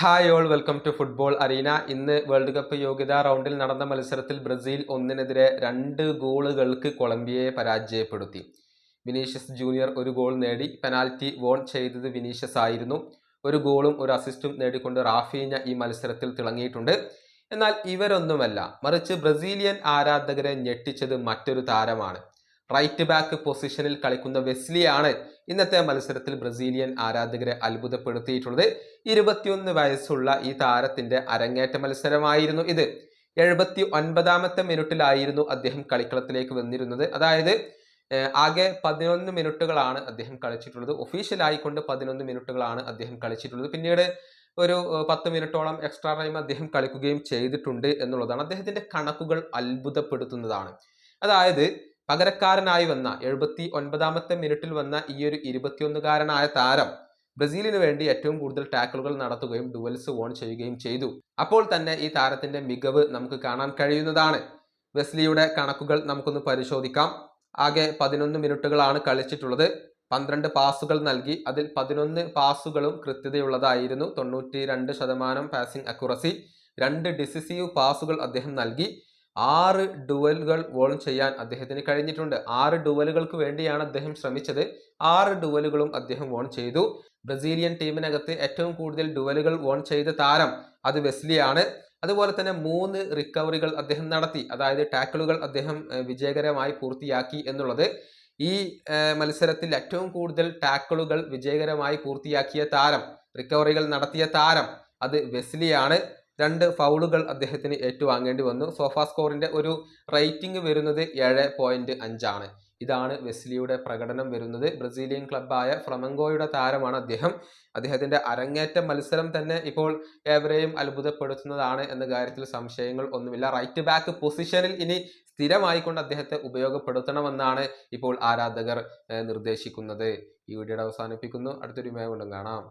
Hi all welcome to football arena ഇന്ന് world cup യോഗ്യതാ റൗണ്ടിൽ നടന്ന മത്സരത്തിൽ ബ്രസീൽ ഒന്നിനെതിരെ രണ്ട് ഗോളുകൾക്ക് കൊളംബിയയെ പരാജയപ്പെടുത്തി. വിനീഷ്യസ് ജൂനിയർ ഒരു ഗോൾ നേടി പെനാൽറ്റി വോൺ ചെയ്തത് വിനീഷ്യസ് ആയിരുന്നു. ഒരു ഗോളും ഒരു അസിസ്റ്റും നേടിക്കൊണ്ട് റാഫീന ഈ മത്സരത്തിൽ തിളങ്ങിയിട്ടുണ്ട്. എന്നാൽ ഇവരൊന്നുമല്ല മറിച്ച് ബ്രസീലിയൻ ആരാധകരെ ഞെട്ടിച്ചത് മറ്റൊരു താരമാണ്. റൈറ്റ് ബാക്ക് പൊസിഷനിൽ കളിക്കുന്ന വെസ്ലിയാണ് ഇന്നത്തെ മത്സരത്തിൽ ബ്രസീലിയൻ ആരാധകരെ അത്ഭുതപ്പെടുത്തിയിട്ടുള്ളത്. ഇരുപത്തിയൊന്ന് വയസ്സുള്ള ഈ താരത്തിന്റെ അരങ്ങേറ്റ മത്സരമായിരുന്നു ഇത്. എഴുപത്തി ഒൻപതാമത്തെ മിനിറ്റിലായിരുന്നു അദ്ദേഹം കളിക്കളത്തിലേക്ക് വന്നിരുന്നത്. അതായത് ആകെ പതിനൊന്ന് മിനിറ്റുകളാണ് അദ്ദേഹം കളിച്ചിട്ടുള്ളത്. ഒഫീഷ്യൽ ആയിക്കൊണ്ട് പതിനൊന്ന് മിനിറ്റുകളാണ് അദ്ദേഹം കളിച്ചിട്ടുള്ളത്. പിന്നീട് ഒരു പത്ത് മിനിറ്റോളം എക്സ്ട്രാ ടൈം അദ്ദേഹം കളിക്കുകയും ചെയ്തിട്ടുണ്ട് എന്നുള്ളതാണ്. അദ്ദേഹത്തിന്റെ കണക്കുകൾ അത്ഭുതപ്പെടുത്തുന്നതാണ്. അതായത് പകരക്കാരനായി വന്ന എഴുപത്തി ഒൻപതാമത്തെ മിനിറ്റിൽ വന്ന ഈ ഒരു ഇരുപത്തിയൊന്നുകാരനായ താരം ബ്രസീലിന് വേണ്ടി ഏറ്റവും കൂടുതൽ ടാക്കിളുകൾ നടത്തുകയും ഡുവൽസ് ഓൺ ചെയ്യുകയും ചെയ്തു. അപ്പോൾ തന്നെ ഈ താരത്തിന്റെ മികവ് നമുക്ക് കാണാൻ കഴിയുന്നതാണ്. വെസ്ലിയുടെ കണക്കുകൾ നമുക്കൊന്ന് പരിശോധിക്കാം. ആകെ പതിനൊന്ന് മിനിറ്റുകളാണ് കളിച്ചിട്ടുള്ളത്. പന്ത്രണ്ട് പാസുകൾ നൽകി. അതിൽ പതിനൊന്ന് പാസുകളും കൃത്യതയുള്ളതായിരുന്നു. തൊണ്ണൂറ്റി രണ്ട് ശതമാനം പാസിംഗ് അക്യുറസി രണ്ട് ഡിസിസീവ് പാസുകൾ അദ്ദേഹം നൽകി. ആറ് ഡുവലുകൾ വോൾ ചെയ്യാൻ അദ്ദേഹത്തിന് കഴിഞ്ഞിട്ടുണ്ട്. ആറ് ഡുവലുകൾക്ക് വേണ്ടിയാണ് അദ്ദേഹം ശ്രമിച്ചത്. ആറ് ഡുവലുകളും അദ്ദേഹം വോൺ ചെയ്തു. ബ്രസീലിയൻ ടീമിനകത്ത് ഏറ്റവും കൂടുതൽ ഡുവലുകൾ വോൺ ചെയ്ത താരം അത് വെസ്ലിയാണ്. അതുപോലെ തന്നെ മൂന്ന് റിക്കവറികൾ അദ്ദേഹം നടത്തി. അതായത് ടാക്കിളുകൾ അദ്ദേഹം വിജയകരമായി പൂർത്തിയാക്കി എന്നുള്ളത്. ഈ മത്സരത്തിൽ ഏറ്റവും കൂടുതൽ ടാക്കിളുകൾ വിജയകരമായി പൂർത്തിയാക്കിയ താരം റിക്കവറികൾ നടത്തിയ താരം അത് വെസ്ലിയാണ്. രണ്ട് ഫൗളുകൾ അദ്ദേഹത്തിന് ഏറ്റുവാങ്ങേണ്ടി വന്നു. സോഫാ സ്കോറിന്റെ ഒരു റേറ്റിംഗ് വരുന്നത് ഏഴ് പോയിന്റ് അഞ്ചാണ്. ഇതാണ് വെസ്ലിയുടെ പ്രകടനം വരുന്നത്. ബ്രസീലിയൻ ക്ലബ്ബായ ഫ്ലമങ്കോയുടെ താരമാണ് അദ്ദേഹം. അദ്ദേഹത്തിന്റെ അരങ്ങേറ്റ മത്സരം തന്നെ ഇപ്പോൾ ഏവരെയും അത്ഭുതപ്പെടുത്തുന്നതാണ് എന്ന കാര്യത്തിൽ സംശയങ്ങൾ ഒന്നുമില്ല. റൈറ്റ് ബാക്ക് പൊസിഷനിൽ ഇനി സ്ഥിരമായിക്കൊണ്ട് അദ്ദേഹത്തെ ഉപയോഗപ്പെടുത്തണമെന്നാണ് ഇപ്പോൾ ആരാധകർ നിർദ്ദേശിക്കുന്നത്. ഈ വീഡിയോയുടെ അവസാനിപ്പിക്കുന്നു. അടുത്തൊരു മേ കൊണ്ടും കാണാം.